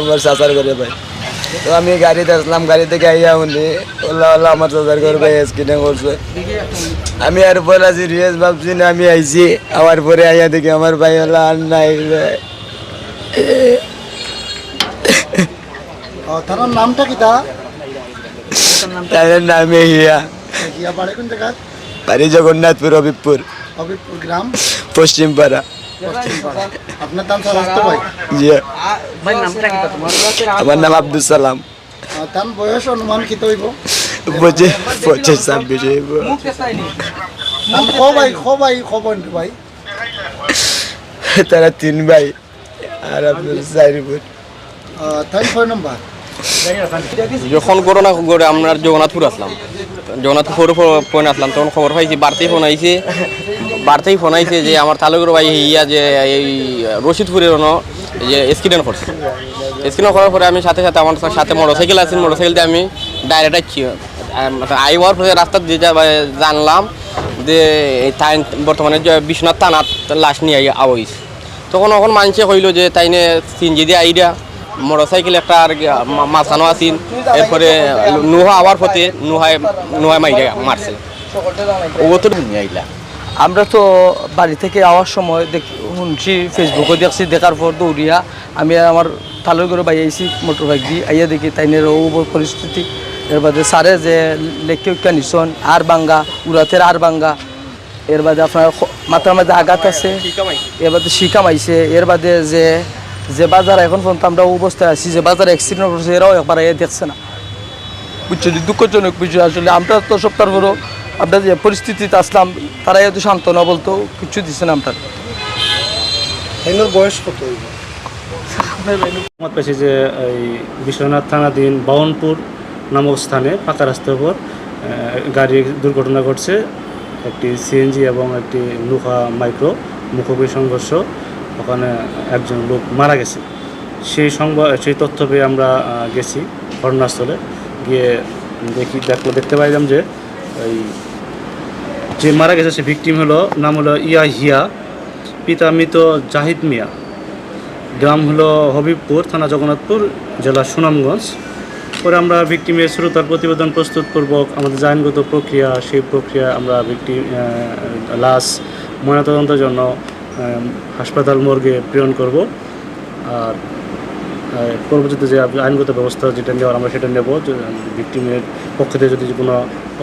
আমার চাচার করে ভাই। তো আমি গাড়িতে আসলাম গাড়ি থেকে আইয়া উনি ওলা ওল্লা আমার চাচার করে ভাই স্কিনে করছে আমি আর পরে সিরিয়াস ভাবছি না আমি আইছি। আমার পরে আইয়া দেখি আমার ভাই ওলা আর নাই ভাই। তার নামটা কি তা? তাই নামে হিয়া বাড়ি জগন্নাথপুর হবিবপুর হবিবপুর গ্রাম। পশ্চিম পাড়া পশ্চিমপাড়া। তার তিন ভাই আর আপনার তাই যখন করোনা করে আমরা জগন্নাথপুর আসলাম জগন্নাথপুর ফোন আসলাম তখন খবর পাইছি বাড়তেই ফোন আইছে বাড়তেই ফোন আইছে যে আমার তালুকের ভাই ইয়া যে এই রশিদপুরের অন যে স্ক্রিন করছে। স্ক্রিন করার পরে আমি সাথে সাথে আমার সাথে মোটরসাইকেল আছে মোটরসাইকেল দিয়ে আমি ডাইরেক্ট আইছি। হওয়ার পরে রাস্তা দিয়ে যা- জানলাম যে এই তাই বর্তমানে যে বিশ্বনাথ থানাত লাশ নিয়ে আওয়াইছে তখন এখন মানুষে কইল যে তাইনে সিনজি দিয়ে আইডিয়া মোটরসাইকেল একটা আর মাছানো আছিল এরপরে নুহা আওয়ার পথে নুহায় নুহায় মাইরে মারছে। ও তো নিয়ে আইলা? আমরা তো বাড়ি থেকে আওয়ার সময় শুনছি ফেসবুকে দেখছি, দেখার পর দৌড়িয়া আমি আমার তালুর করে বাই আইছি, মোটর বাইক দিয়ে। আইয়া দেখি তাইনের ও পরিস্থিতি। এর বাদে সারে যে লেখকে উইকা নিছন, আর বাঙ্গা উড়াতের আর বাঙ্গা। এর বাদে আপনার মাথার মধ্যে আঘাত আছে। এর বাদে শিকাম আইছে। এর বাদে যে যে বাজার এখন পর্যন্ত আমরা অবস্থায় আছি, যে বাজার অ্যাক্সিডেন্ট করছে এরাও একবার এ দেখছে না। বুঝছ, দুঃখজনক বিষয়। আসলে আমরা তো সপ্তাহ পরও আমরা যে পরিস্থিতিতে আসলাম তারা এত সান্ত্বনা বলতো কিছু দিচ্ছে না আমরা। এর বয়স কত হইব সংবাদ পেয়েছি যে এই বিশ্বনাথ থানাধীন বাউনপুর নামক স্থানে পাকা রাস্তার উপর গাড়ি দুর্ঘটনা ঘটছে। একটি সিএনজি এবং একটি লুহা মাইক্রো মুখোমুখি সংঘর্ষ। ওখানে একজন লোক মারা গেছে। সেই সংবাদ সেই তথ্য পেয়ে আমরা গেছি ঘটনাস্থলে। গিয়ে দেখি দেখল দেখতে পাইলাম যে এই যে মারা গেছে, সে ভিকটিম হলো, নাম হলো ইয়া হিয়া পিতা মৃত জাহিদ মিয়া। গ্রাম হলো হবিবপুর, থানা জগন্নাথপুর, জেলা সুনামগঞ্জ। পরে আমরা ভিক্টিমের শ্রোতার প্রতিবেদন প্রস্তুত পূর্বক আমাদের আইনগত প্রক্রিয়া, সেই প্রক্রিয়া আমরা ভিক্টিম লাশ, ময়নাতদন্তের জন্য হাসপাতাল, মর্গে প্রেরণ করব। আর পরবর্তীতে যে আইনগত ব্যবস্থা যেটা নেওয়ার আমরা সেটা নেব ভিক্টিমের পক্ষ থেকে যদি কোনো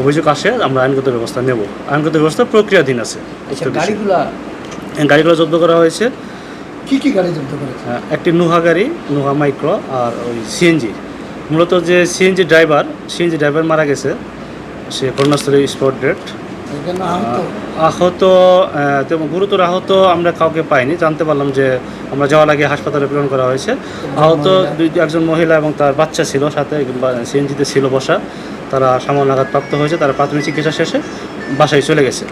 অভিযোগ আসে আমরা আইনগত ব্যবস্থা নেব। আইনগত ব্যবস্থা প্রক্রিয়াধীন আছে গাড়িগুলা গাড়িগুলো জব্দ করা হয়েছে। কি কি গাড়ি জব্দ করেছে? একটি নুহা গাড়ি নুহা মাইক্রো আর ওই সিএনজি। মূলত যে সিএনজি ড্রাইভার সিএনজি ড্রাইভার মারা গেছে সে ঘটনাস্থলে স্পট ডেট। আহত? তেমন গুরুতর আহত আমরা কাউকে পাইনি। জানতে পারলাম যে আমরা যাওয়ার আগে হাসপাতালে প্রেরণ করা হয়েছে। আহত দুই একজন মহিলা এবং তার বাচ্চা ছিল সাথে সিএনজিতে ছিল বসা। তারা সামান্য আঘাত প্রাপ্ত হয়েছে তারা প্রাথমিক চিকিৎসা শেষে বাসায় চলে গেছে।